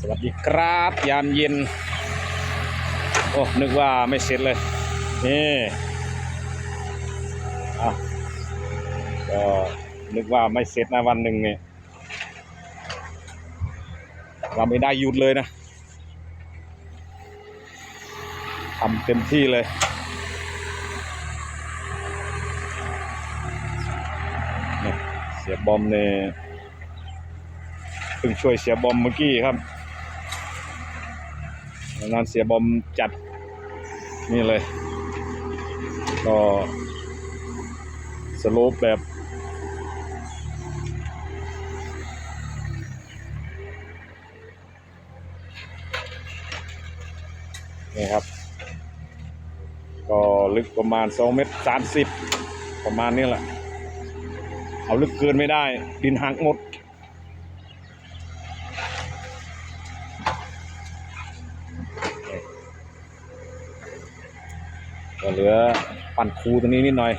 สวัสดีครับยามเย็น โอ้ นึกว่าไม่เสร็จเลย นี่อะก็นึกว่าไม่เสร็จนะวันหนึ่งเนี่ยเราไม่ได้หยุดเลยนะทำเต็มที่เลยเสียบอมเนี่ยเพิ่งช่วยเสียบอมเมื่อกี้ครับ งานเสียบอมจัด นี่เลย ก็สโลปแบบ นี่ครับ ก็ลึกประมาณ2เมตร30 ประมาณนี้แหละ เอาลึกเกินไม่ได้ ดินหักหมด ก็เหลือปั่นคูตรงนี้นิดหน่อย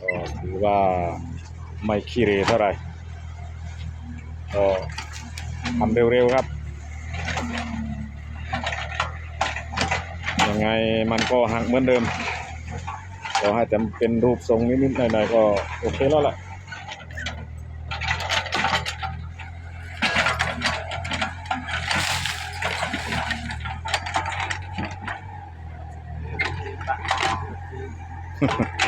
ก็ถือว่าไม่ขี้เรเท่าไหร่ก็ทำเร็วๆครับ ยังไงมันก็หักเหมือนเดิมก็ให้แต่เป็นรูปทรงนิดๆหน่อยๆก็โอเคแล้วล่ะบ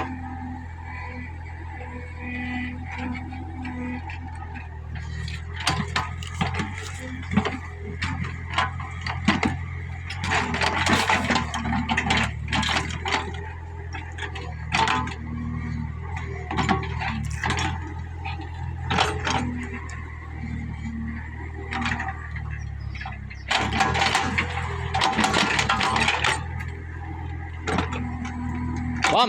อม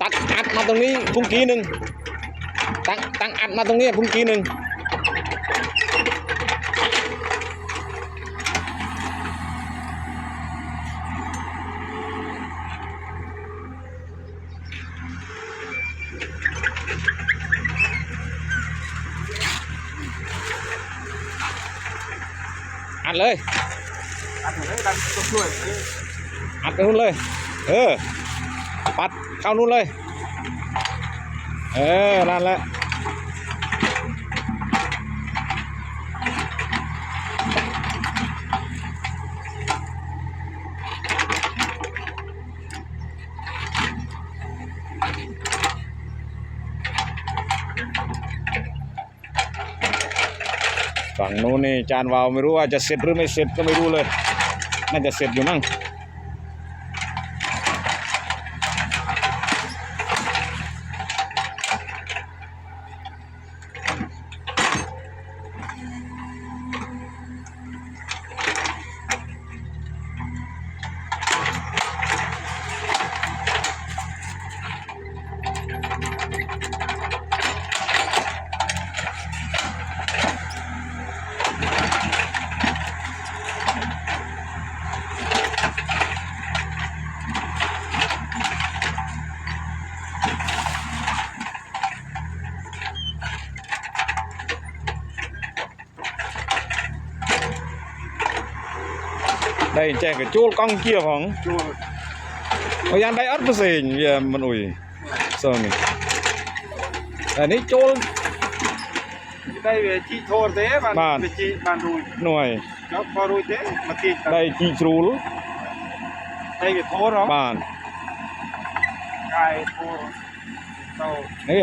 ตักอัดมาตรงนี้พุ่งกี้หนึ่งตั้งตั้งอัดมาตรงนี้พุ่งกี้หนึ่งอัดเลย อันไหนดันต้องช่วยอัดไปนู่นเลย เออ ปัดเข้านู่นเลย เออ นั่นแหละฝั่งนู้นนี่จานวาวไม่รู้ว่าจะเสร็จหรือไม่เสร็จก็ไม่รู้เลย น่าจะเสร็จอยู่มั้ง đây chạy cái chốt cong kia phòng ช่วย Ôi anh đây ớt cái gì giờ mình ủi sao mình à ní chốt ได้เวทีโทษเด้บ้านบ้านเวทีบ้านรุย nồi แล้วพอรุยเด้มาตีกัน đây chi trú ได้เวทโทษเนาะ bàn กายโทษเต้า đấy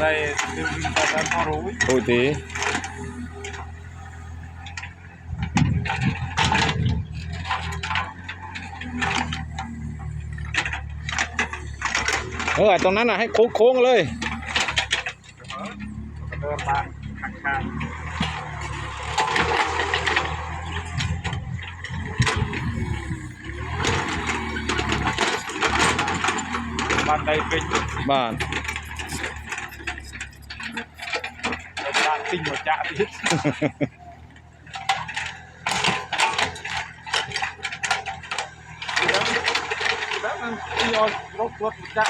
đây ta đã có rủi Ôi tí เออตรงนั้นน่ะให้โค้งๆเลยเดินมาข้างๆบ้านใดเป็นบ้าน ติงหัวจ้าติดแล้วมันตีเอารถรถจ้า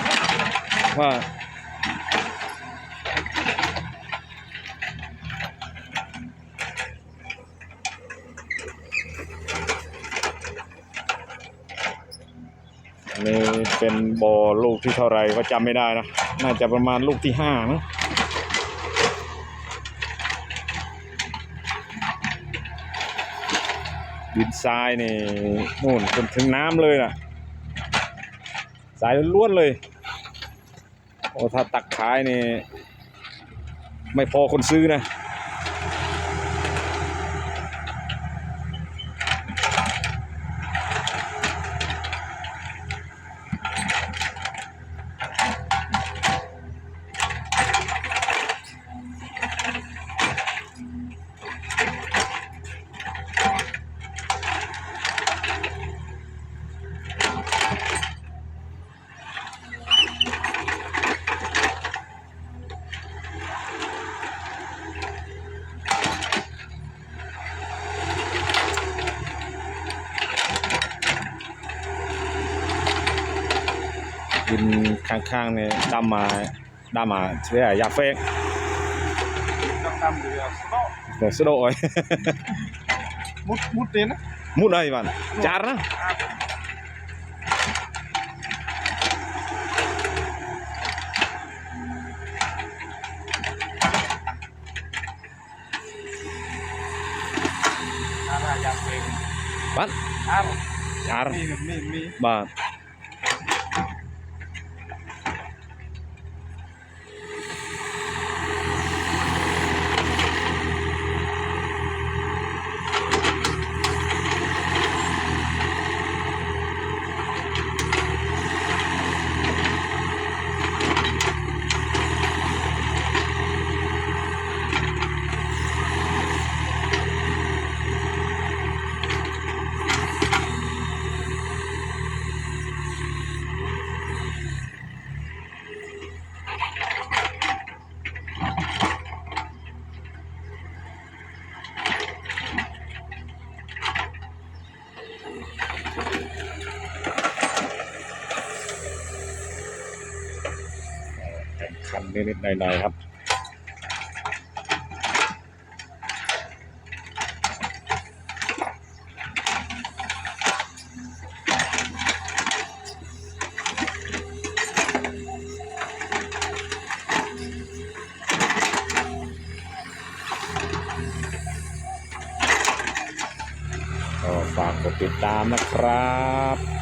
ว่านี่เป็นบอ่อลูกที่เท่าไรก็จำไม่ได้นะ น่าจะประมาณลูกที่ห้านะ ดินทรายนี่นู่นจนถึงน้ำเลยนะสายล้วนเลย โอ้ถ้าตักขายนี่ ไม่พอคนซื้อนะ กินข้างๆเนี่ยดำมาดำมาเสียยาเฟกเดี๋ยวสะดุดเลยมุดมุดเด่นนะมุดอะไรบ้างจาร์นะ bắt char char bạn กันนิดๆหน่อยๆครับฝากกดติดตามนะครับ